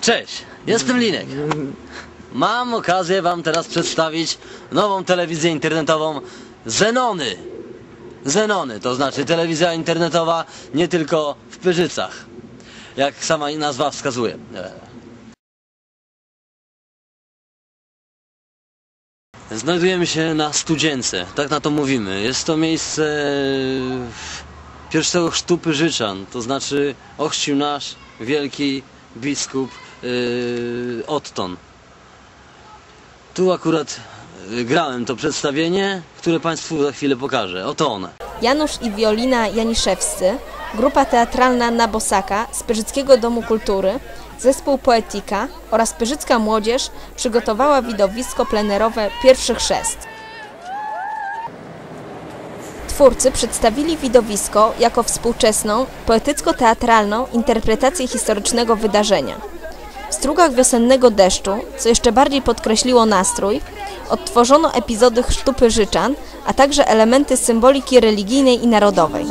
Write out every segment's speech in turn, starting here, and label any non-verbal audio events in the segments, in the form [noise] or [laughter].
Cześć, jestem Linek. Mam okazję Wam teraz przedstawić nową telewizję internetową Zenony. Zenony, to znaczy telewizja internetowa nie tylko w Pyrzycach, jak sama nazwa wskazuje. Znajdujemy się na Studzience, tak na to mówimy. Jest to miejsce pierwszego chrztu Pyrzyczan, to znaczy ochrzcił nasz wielki biskup yy, Otton. Tu akurat yy, grałem to przedstawienie, które Państwu za chwilę pokażę. Oto one. Janusz i Wiolina Janiszewscy, grupa teatralna na Bosaka z Pyrzyckiego Domu Kultury, zespół Poetika oraz Pyrzycka Młodzież przygotowała widowisko plenerowe Pierwszy Chrzest. Twórcy przedstawili widowisko jako współczesną, poetycko-teatralną interpretację historycznego wydarzenia. W strugach wiosennego deszczu, co jeszcze bardziej podkreśliło nastrój, odtworzono epizody chrztu Pyrzyczan, a także elementy symboliki religijnej i narodowej.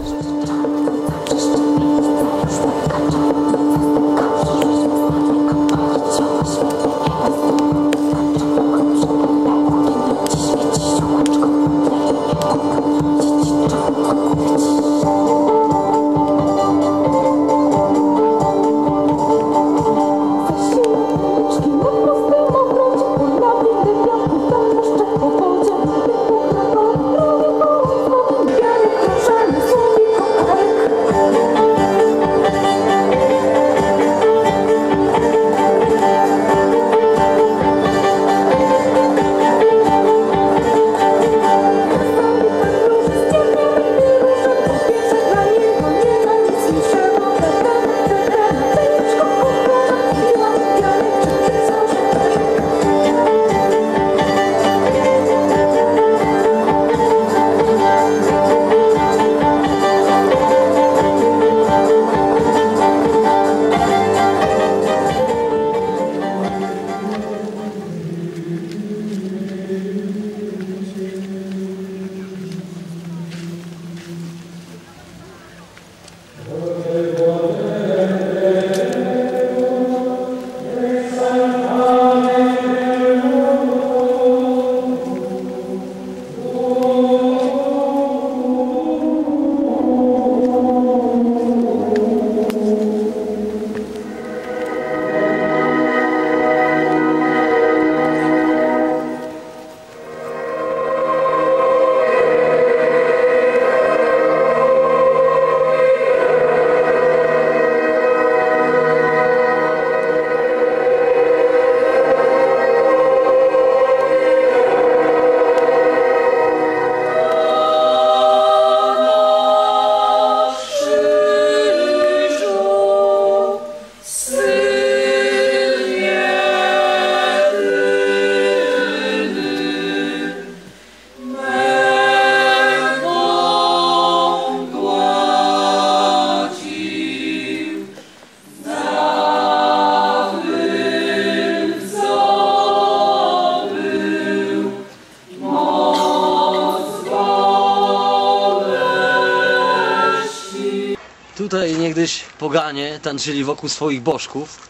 Tutaj niegdyś poganie tańczyli wokół swoich bożków.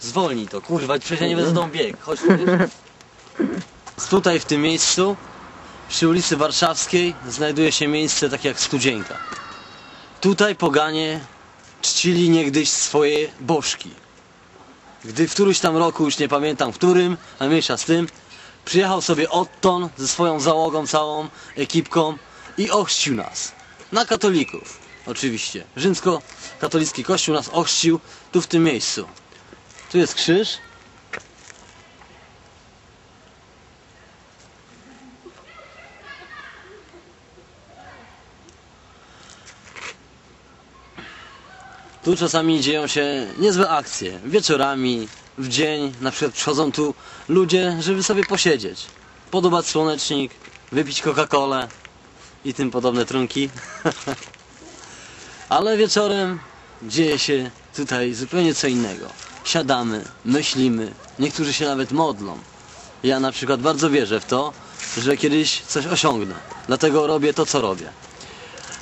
Zwolnij to, kurwa, przecież ja nie będę tą bieg. Chodź tu. [laughs] Tutaj w tym miejscu, przy ulicy Warszawskiej, znajduje się miejsce takie jak Studzienka. Tutaj poganie czcili niegdyś swoje bożki. Gdy w którymś tam roku, już nie pamiętam w którym, a mniejsza z tym, przyjechał sobie Otton ze swoją załogą, całą ekipką i ochrzcił nas. Na katolików, oczywiście. Rzymsko-katolicki kościół nas ochrzcił tu w tym miejscu. Tu jest krzyż. Tu czasami dzieją się niezłe akcje. Wieczorami, w dzień, na przykład przychodzą tu ludzie, żeby sobie posiedzieć. Podobać słonecznik, wypić Coca-Colę i tym podobne trunki. [laughs] Ale wieczorem dzieje się tutaj zupełnie co innego. Siadamy, myślimy, niektórzy się nawet modlą. Ja na przykład bardzo wierzę w to, że kiedyś coś osiągnę. Dlatego robię to, co robię.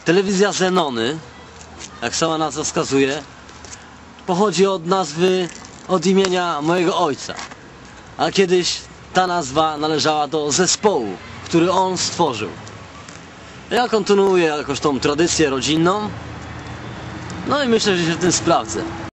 Telewizja Zenony, jak sama nazwa wskazuje, pochodzi od nazwy, od imienia mojego ojca. A kiedyś ta nazwa należała do zespołu, który on stworzył. Ja kontynuuję jakoś tą tradycję rodzinną. No i myślę, że się tym sprawdzę.